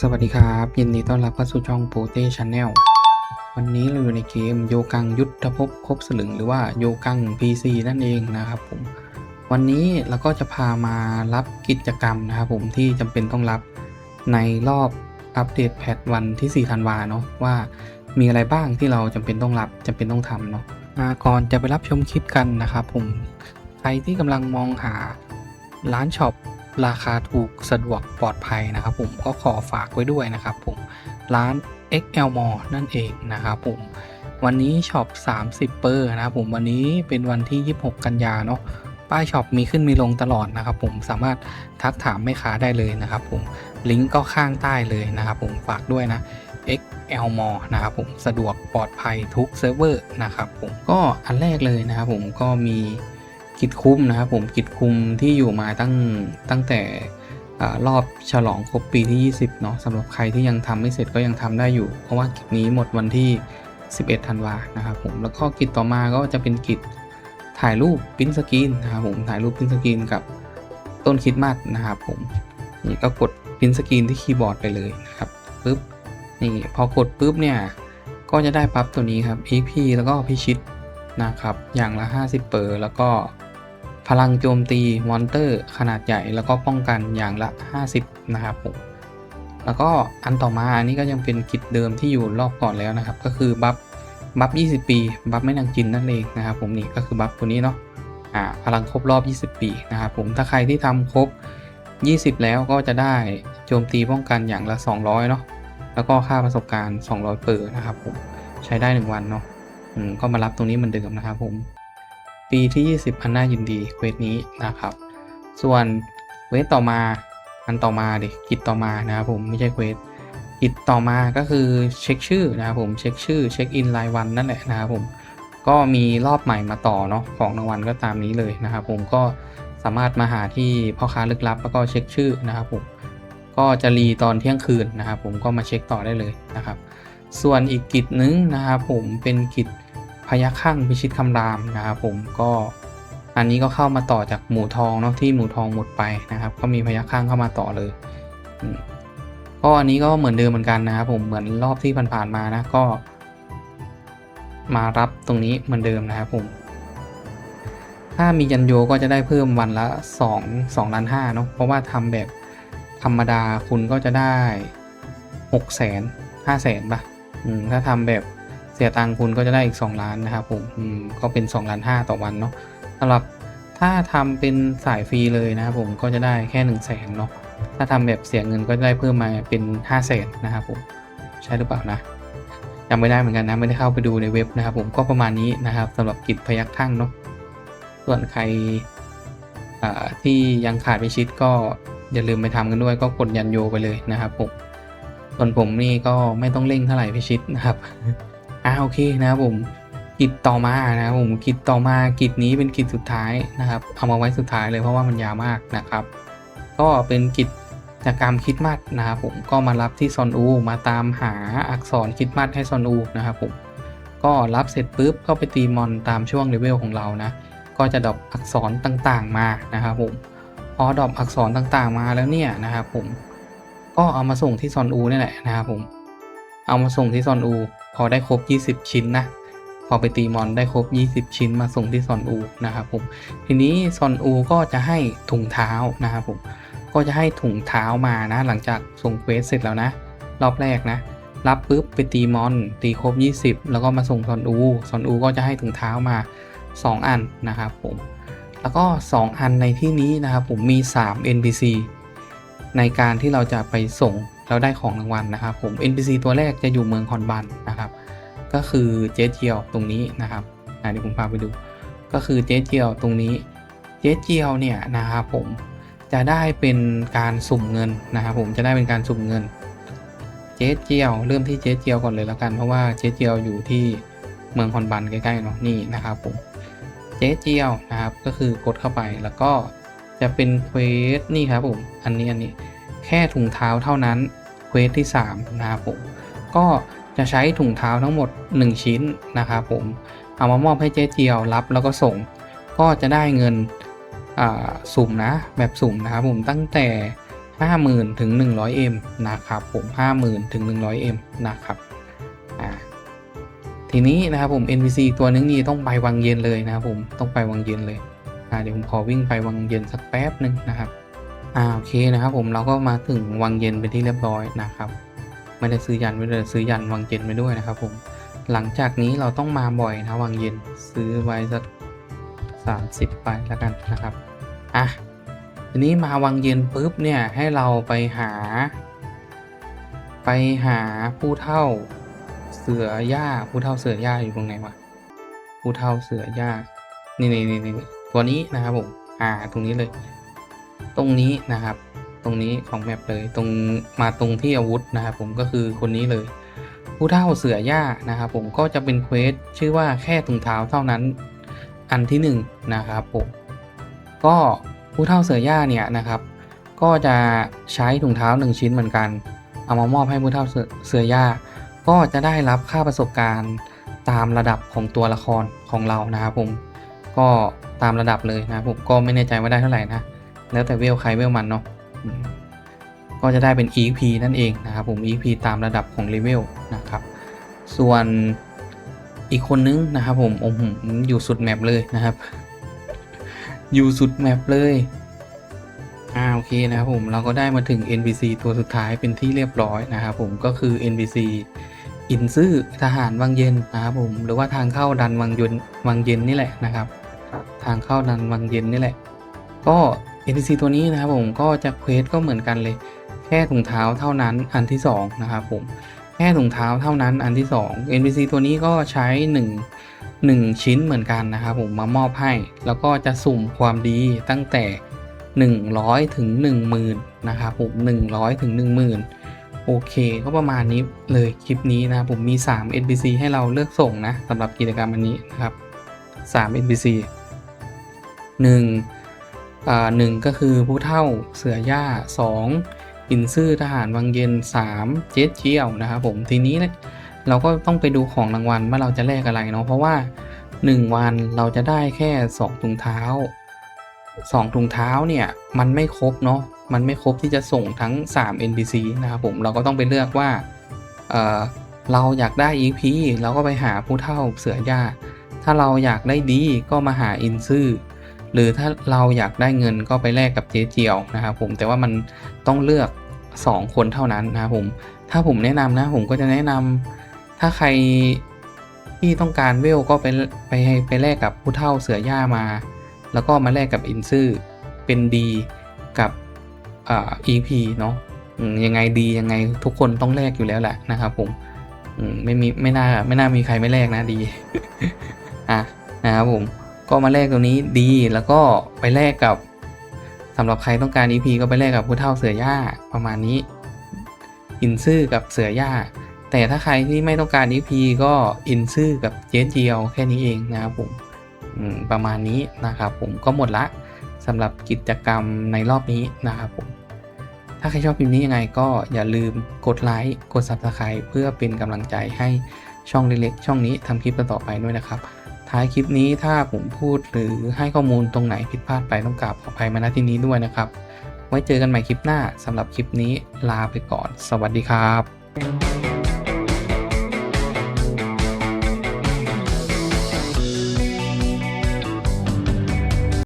สวัสดีครับ ยินดีต้อนรับเข้าสู่ช่องโปเต้ชาแนลวันนี้เราอยู่ในเกมโยกังยุทธภพครบสลึงหรือว่าโยกัง PC นั่นเองนะครับผม วันนี้เราก็จะพามารับกิจกรรมนะครับผมที่จำเป็นต้องรับในรอบอัปเดตแพทวันที่ 4 ธันวาเนาะว่ามีอะไรบ้างที่เราจำเป็นต้องรับจำเป็นต้องทำเนาะก่อนจะไปรับชมคลิปกันนะครับผมใครที่กำลังมองหาร้านช็อป ราคาถูกสะดวกปลอดภัยนะครับผมก็ขอฝากไว้ด้วยนะครับผมร้าน XL Mall นั่นเองนะครับผมวันนี้ช็อป 30 เปอร์นะครับผมวันนี้เป็นวันที่ 26 กันยาเนาะป้ายช็อปมีขึ้นมีลงตลอดนะครับผมสามารถทักถามแม่ค้าได้เลยนะครับผมลิงก์ก็ข้างใต้เลยนะครับผมฝากด้วยนะ XL Mall นะครับผมสะดวกปลอดภัยทุกเซิร์ฟเวอร์นะครับผมก็อันแรกเลยนะครับผมก็มี กิจคุ้มนะครับผมกิจคุมที่อยู่มาตั้งตั้งแต่อรอบฉลองครบปีที่ 20เนาะสำหรับใครที่ยังทำไม่เสร็จก็ยังทำได้อยู่ เพราะว่ากิจนี้หมดวันที่ 11 ธันวานะครับผมแล้วก็กิจต่อมาก็จะเป็นกิจถ่ายรูปพิ้นสกรีนนะครับผมถ่ายรูปพิ้นสกรีนกับต้นคิดมัดนะครับผมนี่ก็กดพิ้นสกรีนที่คีย์บอร์ดไปเลยนะครับปึ๊บนี่พอกดปุ๊บเนี่ยก็จะได้ปั๊บตัวนี้ครับ EP แล้วก็พิชิตนะครับอย่างละ 50เปอร์แล้วก็ พลังโจมตีมอนเตอร์ขนาดใหญ่แล้วก็ป้องกันอย่างละ 50 นะครับผมแล้วก็อันต่อมาอันนี้ก็ยังเป็นกิจเดิมที่อยู่รอบก่อนแล้วนะครับ ก็คือบัฟบัฟ 20 ปี บัฟไม่นางจินนั่นเองนะครับผมนี่ก็คือบัฟตัวนี้เนาะอ่าพลังครบรอบ 20 ปีนะครับผมถ้าใครที่ทำครบ 20 แล้วก็จะได้โจมตีป้องกันอย่างละ 200เนาะแล้วก็ค่าประสบการณ์ 200 เปอร์นะครับผมใช้ได้ 1 วันเนาะอืมก็มารับตรงนี้เหมือนเดิมนะครับผม ปีที่ 20 อันน่ายินดีเควสนี้นะครับ ส่วนเควสต่อมาอันต่อมาดิกิจต่อมานะครับผมไม่ใช่เควสกิจต่อมาก็คือเช็คชื่อนะครับผมเช็คชื่อเช็คอินรายวันนั่นแหละนะครับผมก็มีรอบใหม่มาต่อเนาะของรางวัลก็ตามนี้เลยนะครับผมก็สามารถมาหาที่พ่อค้าลึกลับ แล้วก็เช็คชื่อนะครับผมก็จะรีตอนเที่ยงคืนนะครับผมก็มาเช็คต่อได้เลยนะครับ ส่วนอีกกิจนึงนะครับผมเป็นกิจ พยัคฆ์ข้างพิชิตคำรามนะครับผมก็อันนี้ก็เข้ามาต่อจากหมูทองเนาะที่หมูทองหมดไปนะครับ ก็มีพยัคข้างเข้ามาต่อเลยก็อันนี้ก็เหมือนเดิมเหมือนกันนะครับผมเหมือนรอบที่ผ่านๆมานะก็ มารับตรงนี้เหมือนเดิมนะครับผม ถ้ามียันโยก็จะได้เพิ่มวันละ 2 2ล้าน5เนาะเพราะว่าทำแบบธรรมดาคุณก็จะได้6แสน5แสนป่ะถ้าทำแบบ สียตังค์คุณก็จะได้อีก 2 ล้านนะครับผมอืมก็เป็น 2 ล้าน5ต่อวันเนาะสำหรับถ้าทำเป็นสายฟรีเลยนะครับผมก็จะได้แค่1 0 0 0 0แสนเนาะถ้าทำแบบเสียเงินก็ได้เพิ่มมาเป็น5 0 0แสนนะครับผมใช่หรือเปล่านะจำไม่ได้เหมือนกันนะไม่ได้เข้าไปดูในเว็บนะครับผมก็ประมาณนี้นะครับสำหรับกิจพยักทั่งเนาะส่วนใครที่ยังขาดไปชิดก็อย่าลืมไปทำกันด้วย ก็กดยันโยไปเลยนะครับผมส่วนผมนี่ก็ไม่ต้องเร่งเท่าไหร่พิชิตนะครับ อ่าโอเคนะครับผมกิจต่อมานะครับผมกิจต่อมากิจนี้เป็นกิจสุดท้ายนะครับ เอามาไว้สุดท้ายเลยเพราะว่ามันยาวมากนะครับ ก็เป็นกิจจากกรรมคิดมัดนะครับผมก็มารับที่ซอนอูมาตามหาอักษรคิดมัดให้ซอนอูนะครับผมก็รับเสร็จปุ๊บก็ไปตีมอนตามช่วงเลเวลของเรานะก็จะดรอปอักษรต่างๆมานะครับผมพอดรอปอักษรต่างๆมาแล้วเนี่ยนะครับผมก็เอามาส่งที่ซอนอูนี่แหละนะครับผมเอามาส่งที่ซอนอู พอได้ครบ 20 ชิ้นนะ พอไปตีมอนได้ครบ 20 ชิ้นมาส่งที่ซอนอูนะครับผม ทีนี้ซอนอูก็จะให้ถุงเท้านะครับผม ก็จะให้ถุงเท้ามานะ หลังจากส่งเควสเสร็จแล้วนะ รอบแรกนะ รับปุ๊บไปตีมอน ตีครบ 20 แล้วก็มาส่งซอนอูซอนอูก็จะให้ถุงเท้ามา 2 อันนะครับผม แล้วก็ 2 อันในที่นี้นะครับผมมี 3 NPC ในการที่เราจะไปส่ง แล้วได้ของรางวัลนะครับผม NPC ตัวแรกจะอยู่เมืองคอนบันนะครับ ก็คือเจเจียวตรงนี้นะครับเดี๋ยวผมพาไปดู ก็คือเจเจียวตรงนี้ เจเจียวเนี่ยนะครับผมจะได้เป็นการสุ่มเงินนะครับผมจะได้เป็นการสุ่มเงิน เจเจียว เริ่มที่เจเจียวก่อนเลยแล้วกันเพราะว่าเจเจียวอยู่ที่เมืองคอนบันใกล้ๆเนาะนี่นะครับผมเจเจียวนะครับก็คือกดเข้าไปแล้วก็จะเป็นเควสนี่ครับผมอันนี้อันนี้แค่ถุงเท้าเท่านั้น ควสที่3นะครับผมก็จะใช้ถุงเท้าทั้งหมด 1 ชิ้นนะครับผมเอามามอบให้เจ๊เจียวรับแล้วก็ส่ง ก็จะได้เงินสุ่มนะแบบสุ่มนะครับผมตั้งแต่ 50,000ถึง 100M นะครับผม 50,000ถึง 100M นะครับทีนี้นะครับผม NPC ตัวนึงนี่ต้องไปวังเย็นเลยนะครับผมต้องไปวังเย็นเลยเดี๋ยวผมขอวิ่งไปวังเย็นสักแป๊บหนึ่งนะครับ อ่าโอเคนะครับผมเราก็มาถึงวังเย็นเป็นที่เรียบร้อยนะครับ ไม่ได้ซื้อยันไม่ได้ซื้อยันวังเย็นไปด้วยนะครับผมหลังจากนี้เราต้องมาบ่อยนะวังเย็นซื้อไว้สักสามสิบไปแล้วกันนะครับอะทีนี้มาวังเย็นปุ๊บเนี่ยให้เราไปหา ไปหาผู้เท่าเสือย่าผู้เท่าเสือย่าอยู่ตรงไหนวะผู้เท่าเสือย่านี่นี่นี่นี่ตัวนี้นะครับผมอ่าตรงนี้เลย ตรงนี้นะครับ ตรงนี้ของแมปเลย ตรงมาตรงที่อาวุธนะครับผมก็คือคนนี้เลย ผู้เท่าเสือย่านะครับผมก็จะเป็นเควสชื่อว่าแค่ถุงเท้าเท่านั้นอันที่หนึ่งนะครับผมก็ผู้เท่าเสือย่าเนี่ยนะครับ ก็จะใช้ถุงเท้าหนึ่งชิ้นเหมือนกัน เอามามอบให้ผู้เท่าเสือเสือย่าก็จะได้รับค่าประสบการณ์ตามระดับของตัวละครของเรานะครับผมก็ตามระดับเลยนะผมก็ไม่แน่ใจว่าได้เท่าไหร่นะ แล้วแต่เวลใครเวลมันเนาะก็จะได้เป็น EP นั่นเองนะครับผม EP ตามระดับของเลเวลนะครับ ส่วนอีกคนนึงนะครับผมโอ้โหอยู่สุดแมปเลยนะครับ อยู่สุดแมปเลยอ่าโอเคนะครับผมเราก็ได้มาถึง NPC ตัวสุดท้ายเป็นที่เรียบร้อยนะครับผมก็คือ NPC อินซื่อทหารวังเย็นนะครับผมหรือว่าทางเข้าดันวังยนวังเย็นนี่แหละนะครับ ทางเข้าดันวังเย็นนี่แหละ ก็ NPC ตัวนี้นะครับผมก็จะเควสก็เหมือนกันเลย แค่ถุงเท้าเท่านั้นอันที่สองนะครับผมแค่ถุงเท้าเท่านั้นอันที่สอง NPC ตัวนี้ก็ใช้หนึ่งหนึ่งชิ้นเหมือนกันนะครับผมมามอบให้ แล้วก็จะสุ่มความดีตั้งแต่ 100 ถึง 10,000นะครับผม100 ถึง 10,000 โอเคก็ประมาณนี้เลยคลิปนี้นะครับผมมี 3 NPC ให้เราเลือกส่งนะสำหรับกิจกรรมอันนี้นะครับ 3 NPC 1อ่า หนึ่งก็คือผู้เท่าเสือย่า 2 อินซื่อทหารวังเย็น 3 เจ๊เจียวนะครับผมทีนี้เนี่ยเราก็ต้องไปดูของรางวัลว่าเราจะแลกอะไรเนาะเพราะว่า 1 วันเราจะได้แค่2ถุงเท้า2ถุงเท้าเนี่ยมันไม่ครบเนาะมันไม่ครบที่จะส่งทั้ง 3 NPC นะครับผมเราก็ต้องไปเลือกว่าเเราอยากได้ EP เราก็ไปหาผู้เท่าเสือย่า ถ้าเราอยากได้ดีก็มาหาอินซื่อ หรือถ้าเราอยากได้เงินก็ไปแลกกับเจ๊เจียวนะครับผมแต่ว่ามันต้องเลือก 2 คนเท่านั้นนะครับผมถ้าผมแนะนำนะผมก็จะแนะนำถ้าใครที่ต้องการเวลก็ไปไปไปแลกกับผู้เท่าเสือย่ามา แล้วก็มาแลกกับอินซื่อเป็นดีกับอ่า EP เนาะยังไงดียังไงทุกคนต้องแลกอยู่แล้วแหละนะครับผมอืมไม่มีไม่น่าไม่น่ามีใครไม่แลกนะดีอะนะครับผม ก็มาแลกตัวนี้ดีแล้วก็ไปแลกกับสำหรับใครต้องการ EP ก็ไปแลกกับผู้เท่าเสือย่าประมาณนี้อินซื่อกับเสือย่าแต่ถ้าใครที่ไม่ต้องการ EP ก็อินซื่อกับเจนเจียวแค่นี้เองนะครับผมประมาณนี้นะครับผมก็หมดละสำหรับกิจกรรมในรอบนี้นะครับผมถ้าใครชอบคลิปนี้ยังไงก็อย่าลืมกดไลค์กด Subscribe เพื่อเป็นกำลังใจให้ช่องเล็กๆ ช่องนี้ทำคลิปต่อไปด้วยนะครับ ท้ายคลิปนี้ถ้าผมพูดหรือให้ข้อมูลตรงไหนผิดพลาดไปต้องกราบขออภัยมาณที่นี้ด้วยนะครับ ไว้เจอกันใหม่คลิปหน้าสำหรับคลิปนี้ลาไปก่อน สวัสดีครับ